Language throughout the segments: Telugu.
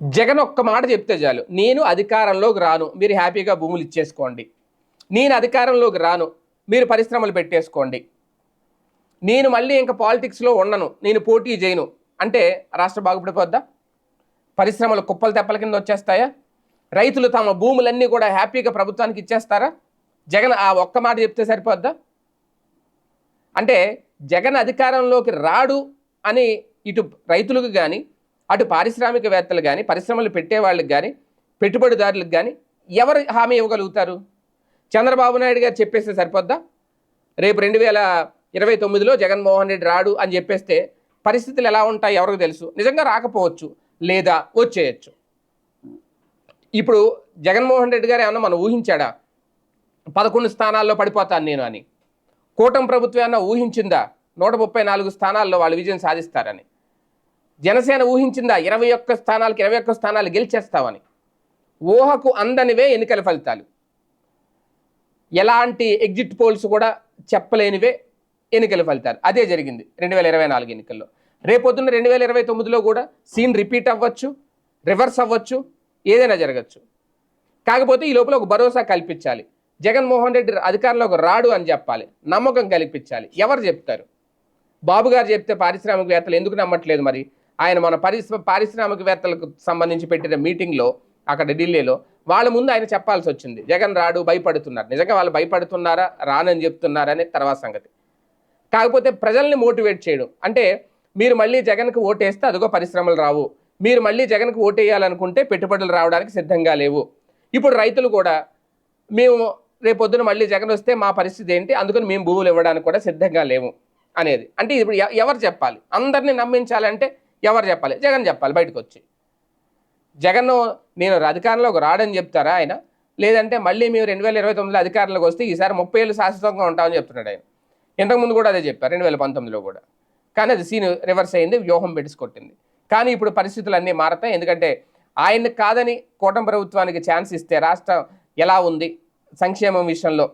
జగన్ ఒక్క మాట చెప్తే చాలు నేను అధికారంలోకి రాను మీరు హ్యాపీగా భూములు ఇచ్చేసుకోండి. నేను అధికారంలోకి రాను మీరు పరిశ్రమలు పెట్టేసుకోండి. నేను మళ్ళీ ఇంకా పాలిటిక్స్లో ఉండను నేను పోటీ చేయను. అంటే రాష్ట్ర బాగుపడిపోద్దా? పరిశ్రమలు కుప్పలు తెప్పల కింద వచ్చేస్తాయా? రైతులు తమ భూములన్నీ కూడా హ్యాపీగా ప్రభుత్వానికి ఇచ్చేస్తారా? జగన్ ఆ ఒక్క మాట చెప్తే సరిపోద్దా? అంటే జగన్ అధికారంలోకి రాడు అని ఇటు రైతులకు కానీ అటు పారిశ్రామికవేత్తలు కానీ పరిశ్రమలు పెట్టే వాళ్ళకి కానీ పెట్టుబడిదారులకు కానీ ఎవరు హామీ ఇవ్వగలుగుతారు? చంద్రబాబు నాయుడు గారు చెప్పేస్తే సరిపోద్దా? రేపు రెండు వేల ఇరవై తొమ్మిదిలో జగన్మోహన్ రెడ్డి రాడు అని చెప్పేస్తే పరిస్థితులు ఎలా ఉంటాయి ఎవరికి తెలుసు? నిజంగా రాకపోవచ్చు లేదా వచ్చేయచ్చు. ఇప్పుడు జగన్మోహన్ రెడ్డి గారు ఏమన్నా మనం ఊహించాడా? పదకొండు స్థానాల్లో పడిపోతాను నేను అని. కూటమి ప్రభుత్వం ఏమన్నా ఊహించిందా? నూట ముప్పై నాలుగు స్థానాల్లో వాళ్ళు విజయం సాధిస్తారని. జనసేన ఊహించిందా ఇరవై ఒక్క స్థానాలకు ఇరవై ఒక్క స్థానాలు గెలిచేస్తామని ఊహకు అందనివే ఎన్నికల ఫలితాలు. ఎలాంటి ఎగ్జిట్ పోల్స్ కూడా చెప్పలేనివే ఎన్నికల ఫలితాలు. అదే జరిగింది రెండు వేల ఇరవై నాలుగు ఎన్నికల్లో. రేపొద్దున్న రెండు వేల ఇరవై తొమ్మిదిలో కూడా సీన్ రిపీట్ అవ్వచ్చు రివర్స్ అవ్వచ్చు ఏదైనా జరగచ్చు. కాకపోతే ఈ లోపల ఒక భరోసా కల్పించాలి. జగన్మోహన్ రెడ్డి అధికారంలోకి రాడు అని చెప్పాలి. నమ్మకం కల్పించాలి. ఎవరు చెప్తారు? బాబు గారు చెప్తే పారిశ్రామికవేత్తలు ఎందుకు నమ్మట్లేదు మరి? ఆయన మన పరిశ్ర పారిశ్రామికవేత్తలకు సంబంధించి పెట్టిన మీటింగ్లో అక్కడ ఢిల్లీలో వాళ్ళ ముందు ఆయన చెప్పాల్సి వచ్చింది. జగన్ రాడు భయపడుతున్నారు. నిజంగా వాళ్ళు భయపడుతున్నారా? రానని చెప్తున్నారా అనేది తర్వాత సంగతి. కాకపోతే ప్రజల్ని మోటివేట్ చేయడం. అంటే మీరు మళ్ళీ జగన్కి ఓటేస్తే అదిగో పరిశ్రమలు రావు. మీరు మళ్ళీ జగన్కి ఓటేయాలనుకుంటే పెట్టుబడులు రావడానికి సిద్ధంగా లేవు. ఇప్పుడు రైతులు కూడా మేము రేపొద్దున మళ్ళీ జగన్ వస్తే మా పరిస్థితి ఏంటి? అందుకని మేము భూములు ఇవ్వడానికి కూడా సిద్ధంగా లేము అనేది. అంటే ఇప్పుడు ఎవరు చెప్పాలి? అందరినీ నమ్మించాలంటే ఎవరు చెప్పాలి? జగన్ చెప్పాలి బయటకు వచ్చి జగన్ నేను అధికారంలోకి రాడని చెప్తారా ఆయన? లేదంటే మళ్ళీ మేము రెండు వేల ఇరవై తొమ్మిదిలో అధికారంలోకి వస్తే ఈసారి ముప్పై ఏళ్ళు శాశ్వతంగా ఉంటామని చెప్తున్నాడు ఆయన. ఇంతకుముందు కూడా అదే చెప్పారు రెండు వేల పంతొమ్మిదిలో కూడా. కానీ అది సీన్ రివర్స్ అయింది వ్యూహం పెట్టుకొట్టింది కానీ ఇప్పుడు పరిస్థితులు అన్నీ మారతాయి. ఎందుకంటే ఆయన్ని కాదని కూటమి ప్రభుత్వానికి ఛాన్స్ ఇస్తే రాష్ట్రం ఎలా ఉంది? సంక్షేమం విషయంలో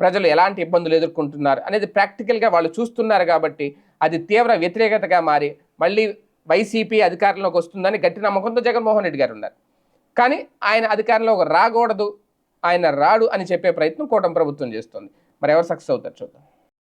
ప్రజలు ఎలాంటి ఇబ్బందులు ఎదుర్కొంటున్నారు అనేది ప్రాక్టికల్గా వాళ్ళు చూస్తున్నారు కాబట్టి అది తీవ్ర వ్యతిరేకతగా మారి మళ్ళీ వైసీపీ అధికారంలోకి వస్తుందని గట్టి నమ్మకంతో జగన్మోహన్ రెడ్డి గారు ఉన్నారు. కానీ ఆయన అధికారంలోకి రాకూడదు ఆయన రాడు అని చెప్పే ప్రయత్నం కూటమి ప్రభుత్వం చేస్తుంది. మరి ఎవరు సక్సెస్ అవుతారు చూద్దాం.